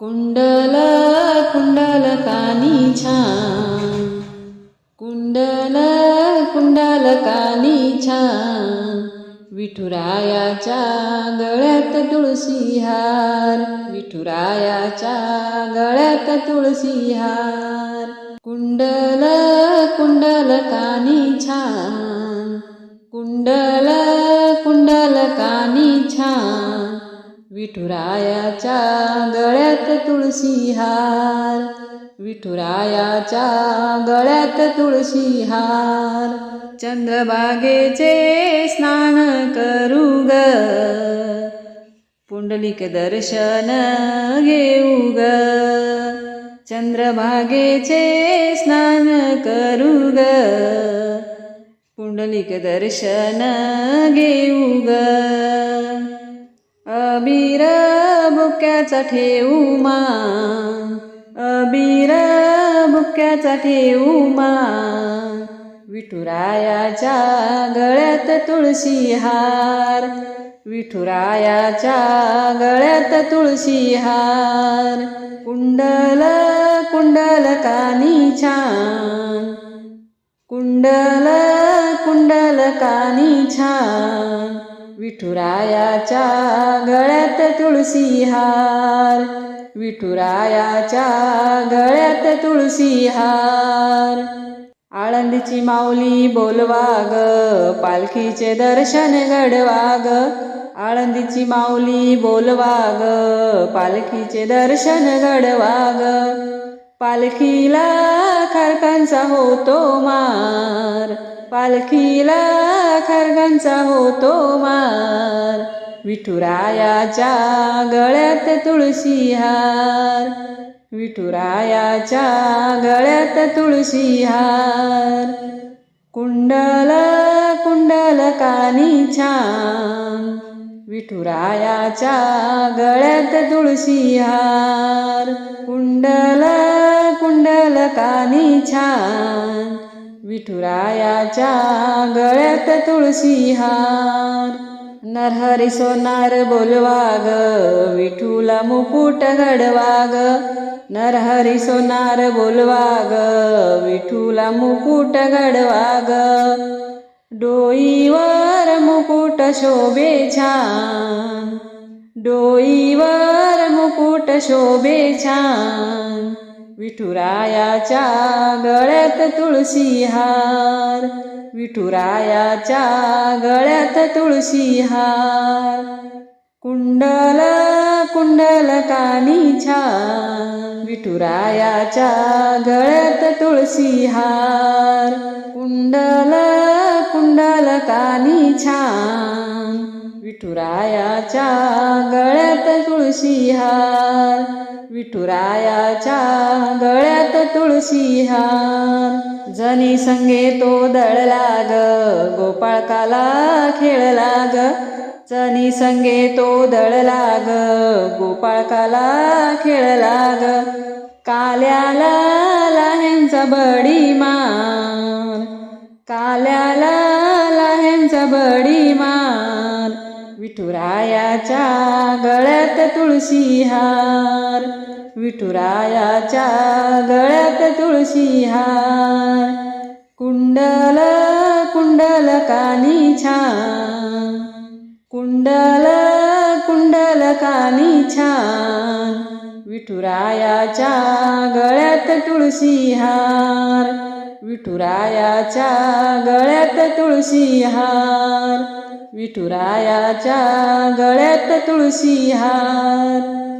कुंडल कुंडल कानी छान. कुंडल कुंडल कानी छान. विठुरायाच्या गळ्यात तुळशी हार. विठुरायाच्या गळ्यात तुळशी हार. कुंडल कुंडल कानी छान. कुंडल विठुरायाच्या गळ्यात तुळशी हार. विठुरायाच्या गळ्यात तुळशी हार. चंद्रबागेचे स्नान करू ग. पुंडलिक दर्शन घेऊ ग. चंद्रभागेचे स्नान करू ग. पुंडलिक दर्शन घेऊ ग. अबीर बुक्याचा ठेवू मा. अबीर बुक्याचा ठेवू मा. विठुरायाच्या गळ्यात तुळशी हार. विठुरायाच्या गळ्यात तुळशी हार. कुंडल कुंडल कानी छान. कुंडल कुंडल कानी छान. विठुरायाच्या गळ्यात तुळशी हार. विठुरायाच्या गळ्यात तुळशी हार. आळंदीची माऊली बोलवा ग पालखीचे दर्शन घडवाग. आळंदीची माऊली बोलवा ग पालखीचे दर्शन घडवाग. पालखीला खारकांचा होतो मार. पालखीला खरगांचा होतो मार विठुरायाच्या गळ्यात तुळशी हार. विठुरायाच्या गळ्यात तुळशी हार. कुंडल कुंडल कानी छान. विठुरायाच्या गळ्यात तुळशी हार. कुंडल कुंडल कानी छान. विठुरायाच्या गळ्यात तुळशी हार. नरहरी सोनार बोलवा विठूला मुकुट घडवाग. नरहरी सोनार बोलवा ग विठूला मुकुट घडवाग. ग डोईवर मुकुट शोभे छान. डोईवर मुकुट शोभे छान. विठुरायाच्या गळ्यात तुळशी हार. विठुरायाच्या गळ्यात तुळशी हार. कुंडल कुंडल कानी छान. विठुरायाच्या गळ्यात तुळशी हार. कुंडल कुंडल कानी छान. विठुरायाच्या गळ्यात तुळशी हार. विठुरायाच्या गळ्यात तुळशी हार. जनी संगे तो दळला ग गोपाळकाला खेळला ग जनी संगे तो दळला ग गोपाळकाला खेळला ग काल्याला लाह्यांचा बडी विठुरायाच्या गळ्यात तुळशी हार. विठुरायाच्या गळ्यात तुळशी हार. कुंडल कुंडल कानी छान. कुंडल कुंडल कानी छान. विठुरायाच्या गळ्यात तुळशी हार. विठुरायाच्या गळ्यात तुळशी हार. विठुरायाच्या गळ्यात तुळशी हार.